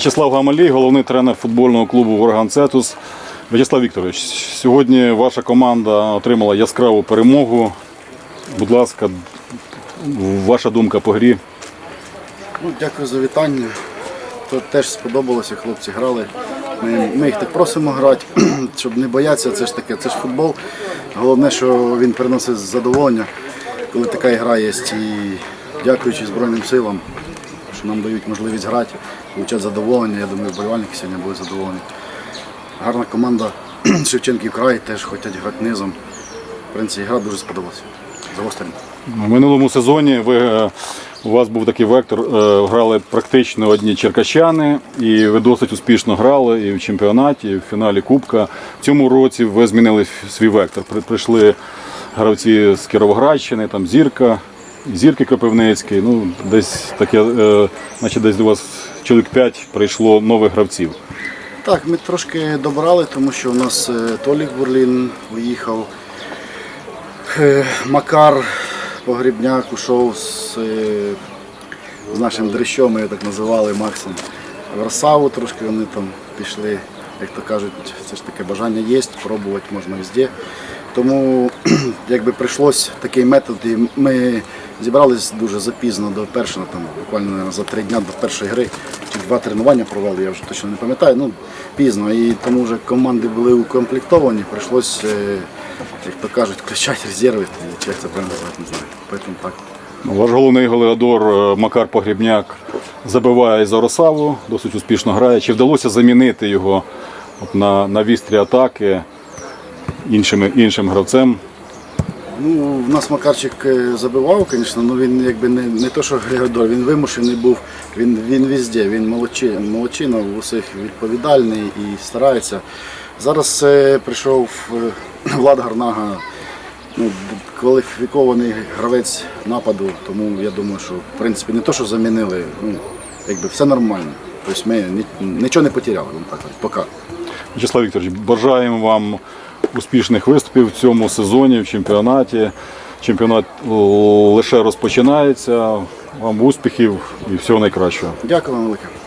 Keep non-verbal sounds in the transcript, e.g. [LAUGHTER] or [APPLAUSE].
В'ячеслав Гамалій, головний тренер футбольного клубу Ворган Цетус. В'ячеслав Вікторович, сьогодні ваша команда отримала яскраву перемогу. Будь ласка, ваша думка по грі. Ну, дякую за вітання. То теж сподобалося, хлопці грали. Ми, ми їх так просимо грати, [CLEARS THROAT] щоб не боятися, це ж таке, це ж футбол. Головне, що він приносить задоволення, коли така гра є. І дякуючи Збройним силам, що нам дають можливість грати, отримати задоволення. Я думаю, вболівальники сьогодні були задоволені. Гарна команда [CLEARS THROAT] Шевченків край теж хочуть грати низом. В принципі, гра дуже сподобалася. Загострена. В минулому сезоні ви, е, у вас був такий вектор, е, грали практично одні черкащани, і ви досить успішно грали і в чемпіонаті, і в фіналі Кубка. В цьому році ви змінили свій вектор. Прийшли гравці з Кіровоградщини, там Зірка, Зірки Кропивницький. Ну, десь таке, е, значить, десь до вас чоловік 5 прийшло нових гравців. Так, ми трошки добрали, тому що у нас е, Толік Бурлін виїхав, е, Макар Погрібняк ушов з, е, з нашим дрищом, ми його так називали Максом. В Росаву трошки вони там пішли, як то кажуть, це ж таке бажання є, пробувати можна везде. Тому [CLEARS THROAT] якби прийшлось такий метод, і ми зібрались дуже запізно до першого, там буквально наверно, за три дні до першої гри, чи два тренування провели, я вже точно не пам'ятаю. Ну пізно. І тому вже команди були укомплектовані, прийшлось, е, як то кажуть, включати резерви, чи як це правильно назвати, не знаю. Поэтому так. Ваш головний голеадор е, Макар Погрібняк забиває за Росаву, досить успішно грає. Чи вдалося замінити його на, на вістрі атаки іншим, іншим гравцем? Ну, в нас Макарчик е, забивав, звісно, але він якби не, не то, що Григордор, він вимушений був, він, він везде, він молодчина, молодчина, в усіх відповідальний і старається. Зараз е, прийшов е, [CLEARS THROAT] Влад Гарнага, ну, кваліфікований гравець нападу, тому я думаю, що в принципі не то, що замінили, ну, якби все нормально. Тобто ми ні- нічого не потеряли, так говорити, поки. Вячеслав Вікторович, бажаємо вам успішних виступів в цьому сезоні, в чемпіонаті. Чемпіонат е, лише розпочинається. Вам успіхів і всього найкращого. Дякую вам велике.